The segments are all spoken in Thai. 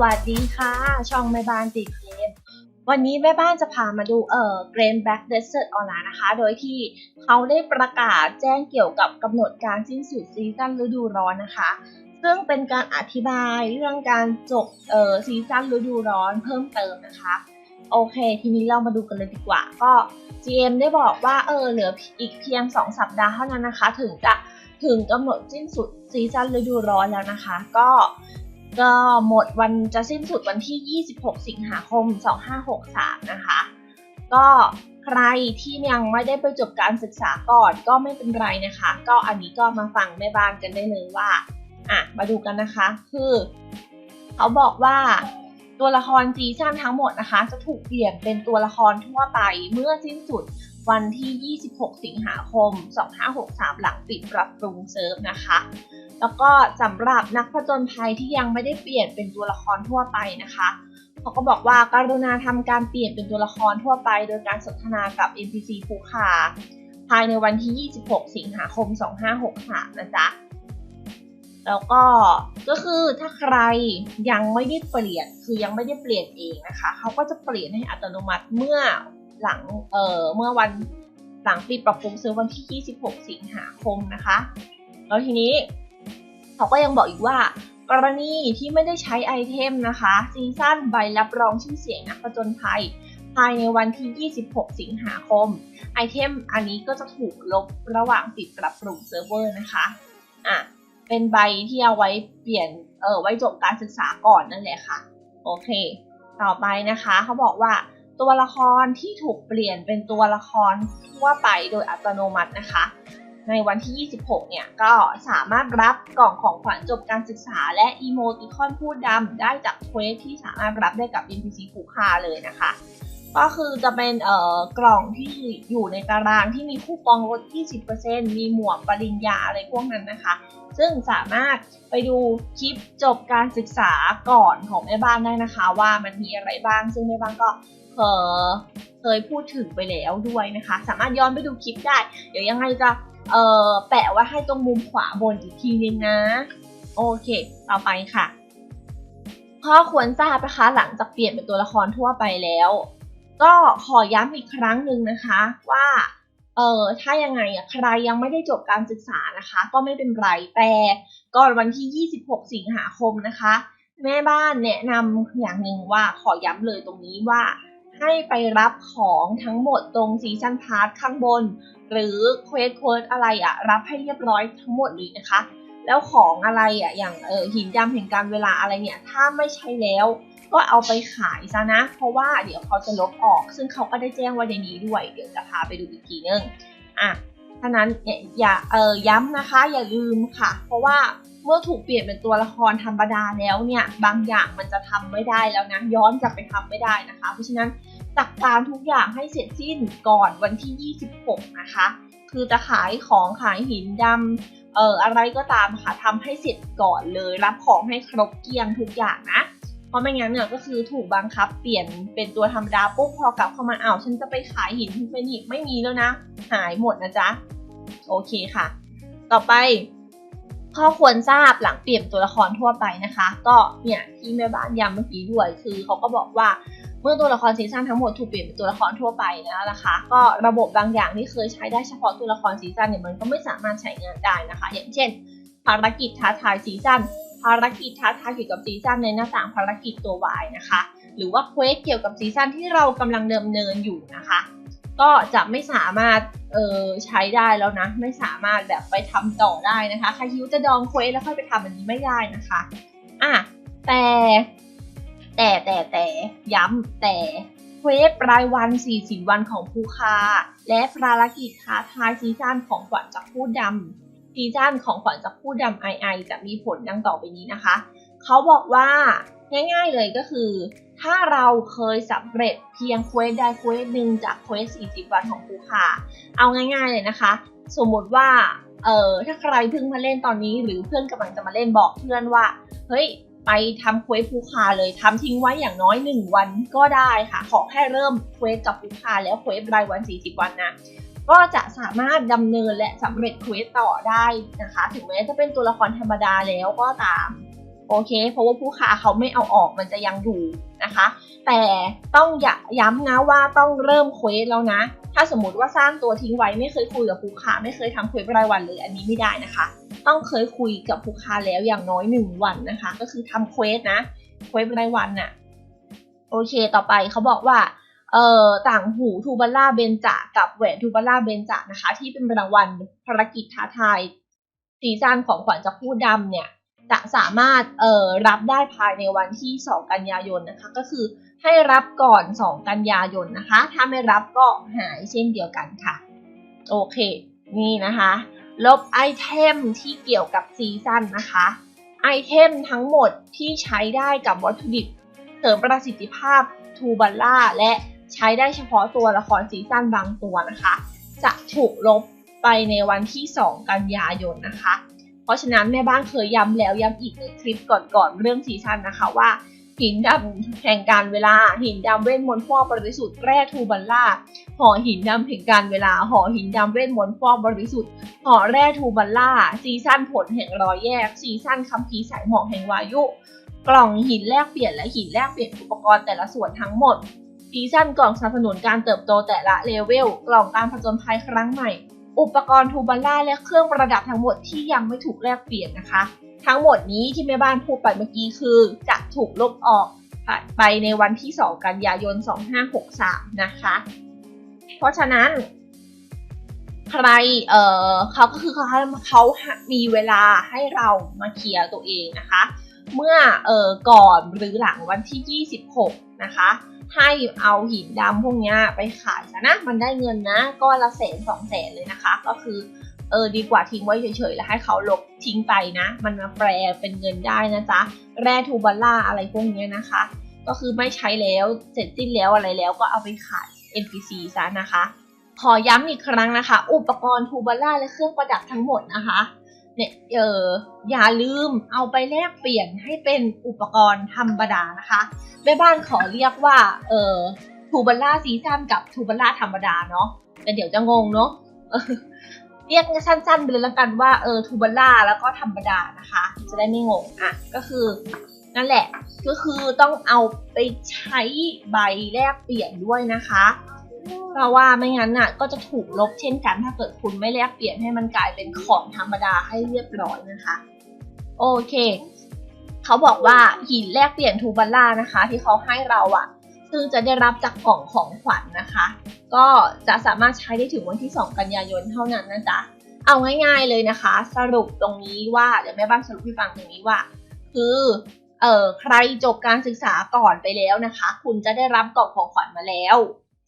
วัสดีค่ะ ช่องแม่บ้านติดเกมวันนี้แม่บ้านจะพามาดูเอ่อเกรนแบ็กเดสเซอร์ออนไลน์นะคะ โดยที่เขาได้ประกาศแจ้งเกี่ยวกับกำหนดการสิ้นสุดซีซั่นฤดูร้อนนะคะ ซึ่งเป็นการอธิบายเรื่องการจบเอ่อซีซั่นฤดูร้อนเพิ่มเติมนะคะโอเค ทีนี้เรามาดูกันเลยดีกว่า ก็ GM ได้บอกว่าเออเหลืออีกเพียง 2 สัปดาห์เท่านั้นนะคะ ถึงจะถึงกำหนดสิ้นสุดซีซั่นฤดูร้อนแล้วนะคะ ก็ ก็หมดวันจะสิ้นสุดวันที่ 26 สิงหาคม 2563 นะคะ ก็ใครที่ยังไม่ได้ไปจบการศึกษาก่อนก็ไม่เป็นไรนะคะ ก็อันนี้ก็มาฟังแม่บ้านกันได้เลยว่าอะมาดูกันนะคะ คือ เขาบอกว่าตัวละครซีซั่นทั้งหมดนะคะ จะถูกเปลี่ยนเป็นตัวละครทั่วไปเมื่อสิ้นสุด วันที่ 26 สิงหาคม 2563 หลังปิดปรับปรุงเซิร์ฟนะคะ แล้วก็สำหรับนักผจญภัยที่ยังไม่ได้เปลี่ยนเป็นตัวละครทั่วไปนะคะเขาก็บอกว่าการุณาทำการเปลี่ยนเป็นตัวละครทั่วไป โดยการสนทนากับ NPC ผู้ค้าภายในวันที่ 26 สิงหาคม 2563 นะจ๊ะ แล้วก็ก็คือถ้าใครยังไม่ได้เปลี่ยนคือยังไม่ได้เปลี่ยนเองนะคะ เขาก็จะเปลี่ยนให้อัตโนมัติเมื่อ หลังเอ่อเมื่อวันหลังปิดปรับปรุงเซิร์ฟวันที่ 26 สิงหาคมนะคะ แล้วทีนี้เขาก็ยังบอกอีกว่ากรณีที่ไม่ได้ใช้ไอเทมนะคะซีซั่นใบรับรองชื่อเสียงนักผจญภัยภายในวันที่ 26 สิงหาคม ไอเทมอันนี้ก็จะถูกลบระหว่างปิดปรับปรุงเซิร์ฟเวอร์นะคะ อะ เป็นใบที่เอาไว้เปลี่ยน เออไว้จบการศึกษาก่อนนั่นแหละค่ะ โอเค ต่อไปนะคะ เขาบอกว่า ตัวละครที่ถูกเปลี่ยนเป็นตัวละครทั่วไปโดยอัตโนมัตินะคะ ในวันที่ 26 เนี่ย ก็สามารถรับกล่องของขวัญจบการศึกษา และอีโมติคอนพูดดำได้จากเควสที่สามารถรับได้กับ NPC ผู้ค้าเลยนะคะ ก็คือจะเป็นเอ่อกล่องที่อยู่ในตารางที่มีคูปองลด 20%มีหมวกปริญญาอะไรพวกนั้นนะคะ ซึ่งสามารถไปดูคลิปจบการศึกษาก่อนของแม่บ้านได้นะคะ ว่ามันมีอะไรบ้าง ซึ่งแม่บ้านก็เคยเคยพูดถึงไปแล้วด้วยนะคะ สามารถย้อนไปดูคลิปได้ เดี๋ยวยังไงจะเอ่อแปะไว้ให้ตรงมุมขวาบนอีกทีนึงนะ โอเค ต่อไปค่ะข้อควรทราบนะคะหลังจากเปลี่ยนเป็นตัวละครทั่วไปแล้ว ก็ขอย้ำอีกครั้งหนึ่งนะคะว่า เออถ้ายังไงอะใครยังไม่ได้จบการศึกษานะคะ ก็ไม่เป็นไรแต่ก่อนวันที่ 26 สิงหาคมนะคะ แม่บ้านแนะนำอย่างหนึ่งว่าขอย้ำเลยตรงนี้ว่า ให้ไปรับของทั้งหมดตรงซีซันพาร์ทข้างบน หรือเควสเควสอะไรอะรับให้เรียบร้อยทั้งหมดเลยนะคะ แล้วของอะไรอะอย่างเออหินยำแห่งการเวลาอะไรเนี่ย ถ้าไม่ใช่แล้ว ก็เอาไปขายซะนะ เพราะว่าเดี๋ยวเขาจะลบออก ซึ่งเขาก็ได้แจ้งไว้ในนี้ด้วย เดี๋ยวจะพาไปดูอีกทีนึงอะฉะนั้นเนี่ยอย่าเออย้ำนะคะ อย่าลืมค่ะ เพราะว่าเมื่อถูกเปลี่ยนเป็นตัวละครธรรมดาแล้วเนี่ย บางอย่างมันจะทำไม่ได้แล้วนะ ย้อนกลับไปทำไม่ได้นะคะ เพราะฉะนั้นจัดการทุกอย่างให้เสร็จสิ้นก่อนวันที่ 26 นะคะ คือจะขายของขายหินดำเอ่ออะไรก็ตามค่ะทำให้เสร็จก่อนเลย รับของให้ครบเกลี้ยงทุกอย่างนะ เพราะไม่งั้นเนี่ยก็คือถูกบังคับเปลี่ยนเป็นตัวธรรมดาปุ๊บพอกลับเข้ามาอ้าวฉันจะไปขายหินไปนี่ไม่มีแล้วนะ หายหมดนะจ๊ะ โอเคค่ะ ต่อไป ข้อควรทราบหลังเปลี่ยนตัวละครทั่วไปนะคะ ก็เนี่ยที่แม่บ้านย้ำเมื่อกี้ด้วยคือเขาก็บอกว่าเมื่อตัวละครซีซั่นทั้งหมดถูกเปลี่ยนเป็นตัวละครทั่วไปนะนะคะ ก็ระบบบางอย่างที่เคยใช้ได้เฉพาะตัวละครซีซั่นเนี่ยมันก็ไม่สามารถใช้งานได้นะคะ อย่างเช่น ภารกิจท้าทายซีซั่น ภารกิจท้าทายเกี่ยวกับซีซั่นในหน้าต่างภารกิจตัววายนะคะ หรือว่าเควสเกี่ยวกับซีซั่นที่เรากำลังเดิมเนินอยู่นะคะ ก็จะไม่สามารถเออใช้ได้แล้วนะ ไม่สามารถแบบไปทำต่อได้นะคะใครคิวจะดองเควสแล้วค่อยไปทำอันนี้ไม่ได้นะคะอะแต่แต่แต่แต่ย้ำแต่เควสรายวัน 40 วันของภูคาและภารกิจท้าทายซีซั่นของขวัญจากผู้ดำ ซีซั่นของขวัญจากผู้ดำไอไอจะมีผลดังต่อไปนี้นะคะ เขาบอกว่าง่ายๆเลยก็คือ ถ้าเราเคยสำเร็จเพียงเควสใดเควสหนึ่งจากเควส 40 วันของภูคาเอาง่ายๆเลยนะคะ สมมติว่าเอ่อถ้าใครเพิ่งมาเล่นตอนนี้ หรือเพื่อนกำลังจะมาเล่นบอกเพื่อนว่า เฮ้ย ไปทำเควสภูคาเลยทำทิ้งไว้อย่างน้อย 1 วันก็ได้ค่ะ ขอแค่เริ่มเควสกับภูคาแล้วเควสรายวัน 40 วันนะ ก็จะสามารถดำเนินและสำเร็จเควสต่อได้นะคะ ถึงแม้จะเป็นตัวละครธรรมดาแล้วก็ตามโอเค เพราะว่าผู้ค้าเขาไม่เอาออกมันจะยังอยู่นะคะ แต่ต้องอย่าย้ำนะว่าต้องเริ่มเควสแล้วนะ ถ้าสมมติว่าสร้างตัวทิ้งไว้ไม่เคยคุยกับผู้ค้าไม่เคยทำเควสรายวันเลยอันนี้ไม่ได้นะคะ ต้องเคยคุยกับผู้ค้าแล้วอย่างน้อยหนึ่งวันนะคะ ก็คือทำเควสนะเควสรายวันน่ะโอเค ต่อไปเขาบอกว่า เอ่อต่างหูทูบัลล่าเบนจากับแหวนทูบัลล่าเบนจานะคะ ที่เป็นรางวัลภารกิจท้าทายซีซั่นของขวัญจากผู้ดำเนี่ย จะสามารถเอ่อรับได้ภายในวันที่ 2 กันยายนนะคะ ก็คือให้รับก่อน 2 กันยายนนะคะ ถ้าไม่รับก็หายเช่นเดียวกันค่ะ โอเค นี่นะคะ ลบไอเทมที่เกี่ยวกับซีซั่นนะคะ ไอเทมทั้งหมดที่ใช้ได้กับวัตถุดิบเสริมประสิทธิภาพทูบัลล่าและ ใช้ได้เฉพาะตัวละครซีซั่นบางตัวนะคะ จะถูกลบไปในวันที่ 2 กันยายนนะคะ เพราะฉะนั้นแม่บ้านเคยย้ำแล้วย้ำอีกในคลิปก่อนๆเรื่องซีซั่นนะคะว่า หินดำแห่งการเวลา หินดำเวทมนต์ฟอกบริสุทธิ์แร่ทูบัลล่าห่อหินดำแห่งการเวลาห่อหินดำเวทมนต์ฟอกบริสุทธิ์ห่อแร่ทูบัลล่าซีซั่นผลแห่งรอยแยกซีซั่นคัมภีร์สายหมอกแห่งวายุ กล่องหินแลกเปลี่ยนและหินแลกเปลี่ยนอุปกรณ์แต่ละส่วนทั้งหมด ซีซั่นกล่องสนับสนุนการเติบโตแต่ละเลเวล กล่องการผจญภัยครั้งใหม่ อุปกรณ์ทูบัลล่าและเครื่องประดับทั้งหมดที่ยังไม่ถูกแลกเปลี่ยนนะคะ ทั้งหมดนี้ที่แม่บ้านพูดไปเมื่อกี้คือ จะถูกลบออกไปในวันที่ 2 กันยายน 2563 นะคะ เพราะฉะนั้น ใคร เอ่อเขาก็คือเขาเขามีเวลาให้เรามาเคลียร์ตัวเองนะคะ เมื่อ เอ่อ ก่อนหรือหลังวันที่ 26 นะคะ ให้เอาหินดำพวกนี้ไปขายซะนะ มันได้เงินนะก็ละแสนสองแสนเลยนะคะ ก็คือเออดีกว่าทิ้งไว้เฉยๆ แล้วให้เขาลบทิ้งไปนะ มันมาแปลเป็นเงินได้นะจ๊ะ แร่ทูบัลล่าอะไรพวกนี้นะคะ ก็คือไม่ใช้แล้วเสร็จสิ้นแล้วอะไรแล้วก็เอาไปขาย NPC ซะนะคะ ขอย้ำอีกครั้งนะคะ อุปกรณ์ทูบัลล่าและเครื่องประดับทั้งหมดนะคะ เนี่ยเอออย่าลืมเอาไปแลกเปลี่ยนให้เป็นอุปกรณ์ธรรมดานะคะ แม่บ้านขอเรียกว่าเออทูบัลล่าซีซั่นกับทูบัลล่าธรรมดาเนาะแต่เดี๋ยวจะงงเนาะเรียกสั้นๆไปเลยละกันว่าเออทูบัลล่าแล้วก็ธรรมดานะคะ จะได้ไม่งงอะก็คือนั่นแหละก็คือต้องเอาไปใช้ใบแลกเปลี่ยนด้วยนะคะ เพราะว่าไม่งั้นน่ะก็จะถูกลบเช่นกัน ถ้าเกิดคุณไม่แลกเปลี่ยนให้มันกลายเป็นของธรรมดาให้เรียบร้อยนะคะ โอเค เขาบอกว่าหินแลกเปลี่ยนทูบัลล่านะคะ ที่เขาให้เราอะซึ่งจะได้รับจากกล่องของขวัญนนะคะ ก็จะสามารถใช้ได้ถึงวันที่ 2 กันยายนเท่านั้นนะจ๊ะเอาง่าย ๆเลยนะคะ สรุปตรงนี้ว่าเดี๋ยวแม่บ้านสรุปให้ฟังตรงนี้ว่า คือเออใครจบการศึกษาก่อนไปแล้วนะคะ คุณจะได้รับกล่องของขวัญมาแล้ว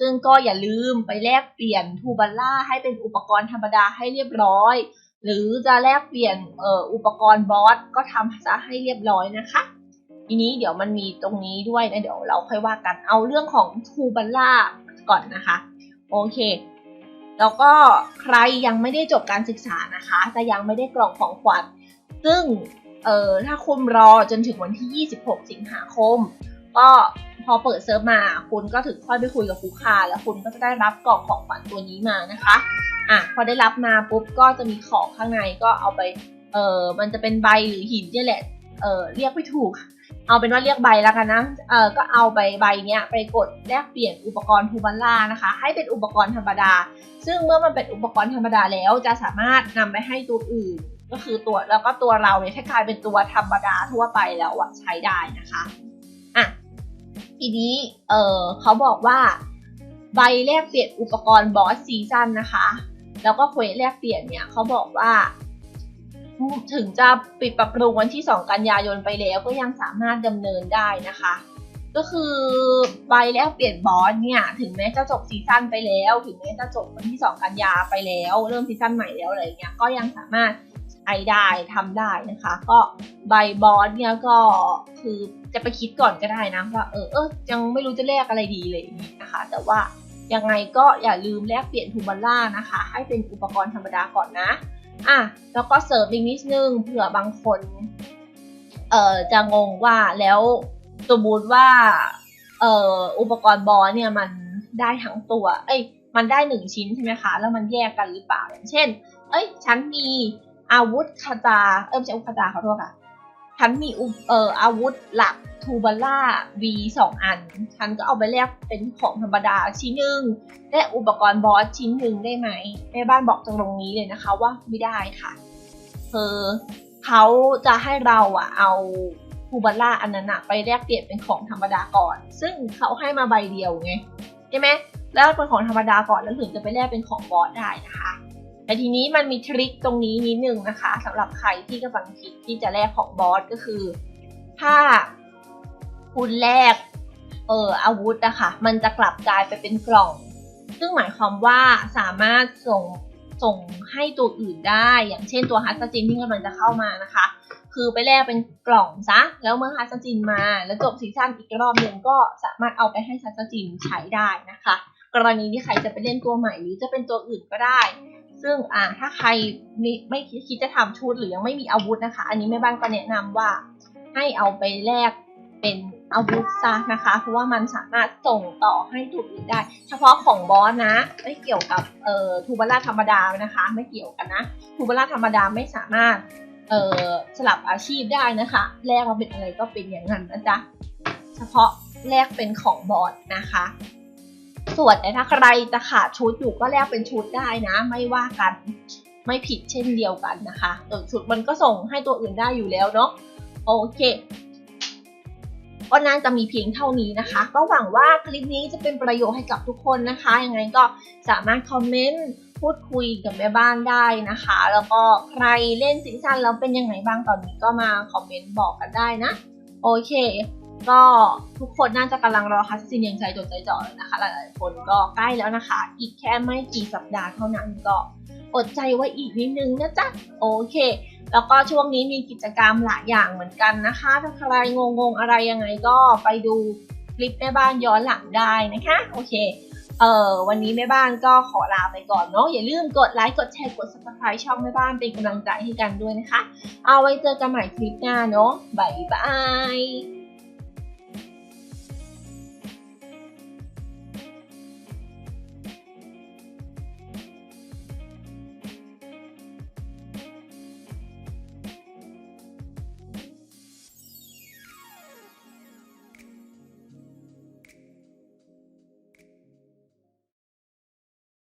ซึ่งก็อย่าลืมไปแลกเปลี่ยนทูบัลล่าให้เป็นอุปกรณ์ธรรมดาให้เรียบร้อย หรือจะแลกเปลี่ยนอ,อ,อุปกรณ์บอสก็ทำซะให้เรียบร้อยนะคะ ทีนี้เดี๋ยวมันมีตรงนี้ด้วยนะเดี๋ยวเราค่อยว่ากันเอาเรื่องของทูบัลล่าก่อนนะคะ โอเคแล้วก็ใครยังไม่ได้จบการศึกษานะคะ จะยังไม่ได้กล่องของขวัญซึ่งเออถ้าคุณรอจนถึงวันที่ 26 สิงหาคม ก็ พอเปิดเซิร์ฟมา คุณก็ถึงค่อยไปคุยกับผู้ค้า แล้วคุณก็จะได้รับกล่องของขวัญตัวนี้มานะคะอะพอได้รับมาปุ๊บก็จะมีของข้างในก็เอาไปเออมันจะเป็นใบหรือหินเนี่ยแหละเออเรียกไม่ถูก เอาเป็นว่าเรียกใบแล้วกันนะเออก็เอาใบใบเนี้ยไปกดแลกเปลี่ยนอุปกรณ์ทูบัลล่านะคะ ให้เป็นอุปกรณ์ธรรมดา ซึ่งเมื่อมันเป็นอุปกรณ์ธรรมดาแล้วจะสามารถนำไปให้ตัวอื่น ก็คือตัวแล้วก็ตัวเราเนี่ยให้กลายเป็นตัวธรรมดาทั่วไปแล้วอะใช้ได้นะคะ ทีนี้เออเขาบอกว่าใบแลกเปลี่ยนอุปกรณ์บอสซีซั่นนะคะ แล้วก็เควสแลกเปลี่ยนเนี่ยเขาบอกว่า ถึงจะปิดปรับปรุงวันที่ 2 กันยายนไปแล้วก็ยังสามารถดำเนินได้นะคะ ก็คือใบแลกเปลี่ยนบอสเนี่ยถึงแม้จะจบซีซั่นไปแล้ว ถึงแม้จะจบวันที่ 2 กันยาไปแล้ว เริ่มซีซั่นใหม่แล้วอะไรเงี้ยก็ยังสามารถใช้ได้ทำได้นะคะ ก็ ใบบอสเนี่ยก็คือจะไปคิดก่อนก็ได้นะว่าเออเออยังไม่รู้จะแลกอะไรดีเลยนะคะ แต่ว่ายังไงก็อย่าลืมแลกเปลี่ยนทูบัลล่านะคะ ให้เป็นอุปกรณ์ธรรมดาก่อนนะอะแล้วก็เสริมอีกนิดนึงเผื่อบางคนเอ่อจะงงว่าแล้วสมมติว่าเอ่ออุปกรณ์บอสเนี่ยมันได้ทั้งตัว เอ้ยมันได้หนึ่งชิ้นใช่ไหมคะ แล้วมันแยกกันหรือเปล่าอย่างเช่น เอ้ย ฉันมีอาวุธคาตา เออไม่ใช่อาวุธคาตาขอโทษค่ะ ฉันมีอุปเอ่ออาวุธหลักทูบาร่า V สองอัน ฉันก็เอาไปแลกเป็นของธรรมดาชิ้นหนึ่งและอุปกรณ์บอสชิ้นหนึ่งได้ไหมแม่บ้านบอกตรงนี้เลยนะคะว่าไม่ได้ค่ะคือเขาจะให้เราอะเอาทูบาร่าอันนั้นอะไปแลกเปลี่ยนเป็นของธรรมดาก่อน ซึ่งเขาให้มาใบเดียวไงใช่ไหมแล้วเป็นของธรรมดาก่อนแล้วถึงจะไปแลกเป็นของบอสได้นะคะ แต่ทีนี้มันมีทริคตรงนี้นิดนึงนะคะสำหรับใครที่กำลังคิดที่จะแลกของบอสก็คือ ถ้าคุณแลกเอออาวุธอะคะ่ะมันจะกลับกลายไปเป็นกล่อง ซึ่งหมายความว่าสามารถส่งส่งให้ตัวอื่นได้ อย่างเช่นตัวฮัสจินที่กำลังจะเข้ามานะคะ คือไปแลกเป็นกล่องซะ แล้วเมื่อฮัสจินมา แล้วจบซีซั่นอีกรอบหนึ่งก็สามารถเอาไปให้ฮัสจินใช้ได้นะคะ กรณีที่ใครจะไปเล่นตัวใหม่หรือจะเป็นตัวอื่นก็ได้ ซึ่งอ่าถ้าใครไม่ไม่คิดจะทำชุดหรือยังไม่มีอาวุธนะคะ อันนี้แม่บ้านก็แนะนำว่าให้เอาไปแลกเป็นอาวุธซะนะคะ เพราะว่ามันสามารถส่งต่อให้ถูกอื่นได้ เฉพาะของบอสนะ ไม่เกี่ยวกับเอ่อทูบาร่าธรรมดานะคะ ไม่เกี่ยวกันนะทูบาร่าธรรมดาไม่สามารถเอ่อสลับอาชีพได้นะคะแลกมาเป็นอะไรก็เป็นอย่างนั้นนะจ๊ะเฉพาะแลกเป็นของบอสนะคะ ส่วนถ้าใครจะขาดชุดอยู่ก็แลกเป็นชุดได้นะ ไม่ว่ากันไม่ผิดเช่นเดียวกันนะคะเออชุดมันก็ส่งให้ตัวอื่นได้อยู่แล้วเนาะโอเคก็น่าจะมีเพียงเท่านี้นะคะ ก็หวังว่าคลิปนี้จะเป็นประโยชน์ให้กับทุกคนนะคะ ยังไงก็สามารถคอมเมนต์พูดคุยกับแม่บ้านได้นะคะ แล้วก็ใครเล่นซีซั่นแล้วเป็นยังไงบ้างตอนนี้ก็มาคอมเมนต์บอกกันได้นะ โอเค ก็ทุกคนน่าจะกำลังรอคัสซินยังใจจดใจจ่อเลยนะคะ หลายๆคนก็ใกล้แล้วนะคะ อีกแค่ไม่กี่สัปดาห์เท่านั้นก็อดใจไว้อีกนิดนึงนะจ๊ะ โอเค แล้วก็ช่วงนี้มีกิจกรรมหลายอย่างเหมือนกันนะคะ ถ้าใครงงๆอะไรยังไงก็ไปดูคลิปแม่บ้านย้อนหลังได้นะคะ โอเค เอ่อวันนี้แม่บ้านก็ขอลาไปก่อนเนาะ อย่าลืมกดไลค์ กดแชร์ กด subscribe ช่องแม่บ้านเป็นกำลังใจให้กันด้วยนะคะ เอาไว้เจอกันใหม่คลิปหน้าเนาะบ๊ายบาย